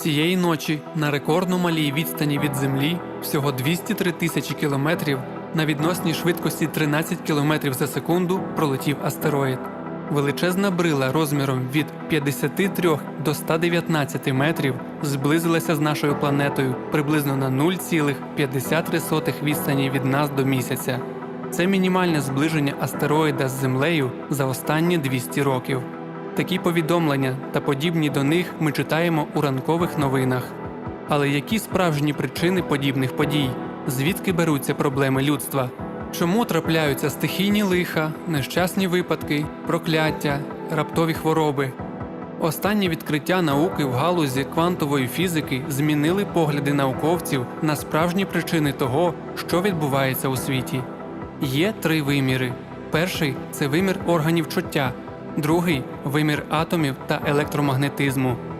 Цієї ночі на рекордно малій відстані від Землі всього 203 тисячі кілометрів на відносній швидкості 13 кілометрів за секунду пролетів астероїд. Величезна брила розміром від 53 до 119 метрів зблизилася з нашою планетою приблизно на 0,53 відстані від нас до місяця. Це мінімальне зближення астероїда з Землею за останні 200 років. Такі повідомлення та подібні до них ми читаємо у ранкових новинах. Але які справжні причини подібних подій? Звідки беруться проблеми людства? Чому трапляються стихійні лиха, нещасні випадки, прокляття, раптові хвороби? Останні відкриття науки в галузі квантової фізики змінили погляди науковців на справжні причини того, що відбувається у світі. Є три виміри: перший це вимір органів чуття, другий вимір атомів та електромагнетизму,